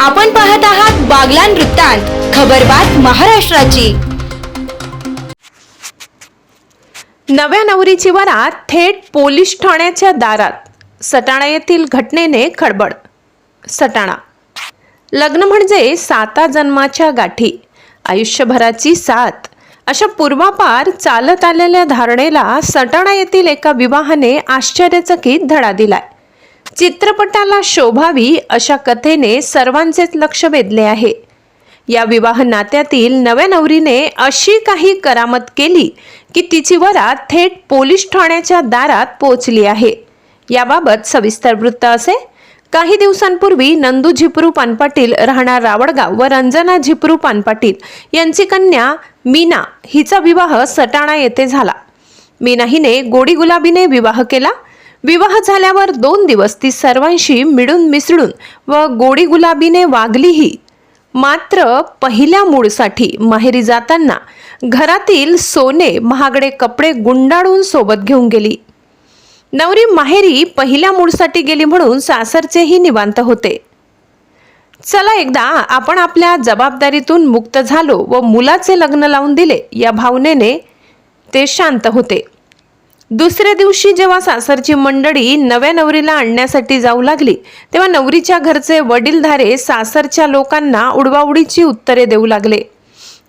आपण पाहत आहात बागलान वृत्तांत खबरबात महाराष्ट्राची. नव्या नवरीची वरात थेट पोलीस ठाण्याच्या दारात सटाणा येथील घटनेने खडबड सटाणा. लग्न म्हणजे साता जन्माच्या गाठी आयुष्यभराची साथ. अशा पूर्वापार चालत आलेल्या धारणेला सटाणा येथील एका विवाहाने आश्चर्यचकित धडा दिलाय. चित्रपटाला शोभावी अशा कथेने सर्वांचेच लक्ष वेधले आहे. या विवाह नात्यातील नव्या नवरीने अशी काही करामत केली की तिची वरात थेट पोलीस ठाण्याच्या दारात पोहोचली आहे. याबाबत सविस्तर वृत्त असे. काही दिवसांपूर्वी नंदू झिपरू पानपाटील राहणार रावडगाव व रंजना झिपरू पानपाटील यांची कन्या मीना हिचा विवाह सटाणा येथे झाला. मीना हिने गोडी गुलाबीने विवाह केला. विवाह झाल्यावर दोन दिवस ती सर्वांशी मिळून मिसळून व गोडी गुलाबीने वागलीही. मात्र पहिल्या मूळसाठी माहेरी जाताना घरातील सोने महागडे कपडे गुंडाळून सोबत घेऊन गेली. नवरी माहेरी पहिल्या मूळसाठी गेली म्हणून सासरचेही निवांत होते. चला एकदा आपण आपल्या जबाबदारीतून मुक्त झालो व मुलाचे लग्न लावून दिले या भावनेने ते शांत होते. दुसऱ्या दिवशी जेव्हा सासरची मंडळी नव्या नवरीला आणण्यासाठी जाऊ लागली तेव्हा नवरीच्या घरचे वडीलधारे सासरच्या लोकांना उडवाउडीची उत्तरे देऊ लागले.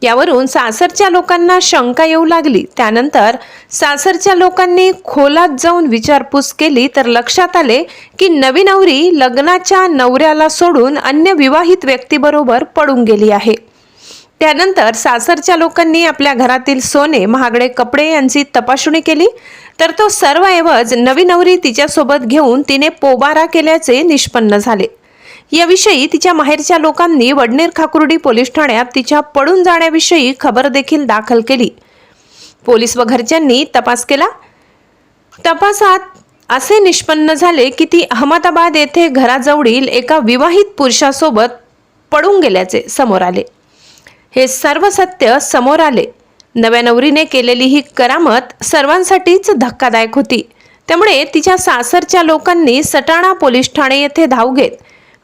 यावरून सासरच्या लोकांना शंका येऊ लागली. त्यानंतर सासरच्या लोकांनी खोलात जाऊन विचारपूस केली तर लक्षात आले की नवी नवरी लग्नाच्या नवऱ्याला सोडून अन्य विवाहित व्यक्तीबरोबर पडून गेली आहे. त्यानंतर सासरच्या लोकांनी आपल्या घरातील सोने महागडे कपडे यांची तपासणी केली. तर तो सर्व ऐवज नवी नवरी तिच्यासोबत घेऊन तिने पोबारा केल्याचे निष्पन्न झाले. याविषयी तिच्या माहेरच्या लोकांनी वडनेर खाकुर्डी पोलीस ठाण्यात तिच्या पडून जाण्याविषयी खबर देखील दाखल केली. पोलीस व घरच्यांनी तपास केला. तपासात असे निष्पन्न झाले की ती अहमदाबाद येथे घराजवळील एका विवाहित पुरुषासोबत पडून गेल्याचे समोर आले. हे सर्व सत्य समोर आले. नव्या नवरीने केलेली ही करामत सर्वांसाठीच धक्कादायक होती. त्यामुळे तिच्या सासरच्या लोकांनी सटाणा पोलीस ठाणे येथे धाव घेत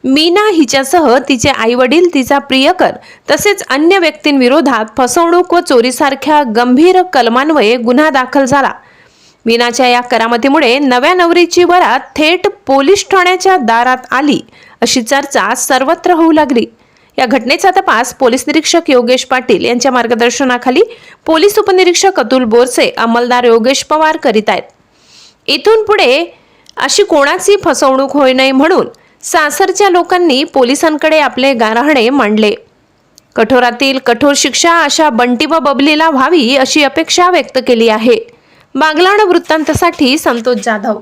मीना हिच्यासह तिचे आईवडील तिचा प्रियकर तसेच अन्य व्यक्तींविरोधात फसवणूक व चोरीसारख्या गंभीर कलमान्वये गुन्हा दाखल झाला. मीनाच्या या करामतीमुळे नव्या नवरीची वरात थेट पोलीस ठाण्याच्या दारात आली अशी चर्चा सर्वत्र होऊ लागली. या घटनेचा तपास पोलीस निरीक्षक योगेश पाटील यांच्या मार्गदर्शनाखाली पोलीस उपनिरीक्षक अतुल बोरसे अंमलदार योगेश पवार करीत आहेत. इथून पुढे अशी कोणाची फसवणूक होई नये म्हणून सासरच्या लोकांनी पोलिसांकडे आपले गारहणे मांडले. कठोरातील कठोर शिक्षा अशा बंटी व बबलीला व्हावी अशी अपेक्षा व्यक्त केली आहे. बागलाण वृत्तांतसाठी संतोष जाधव.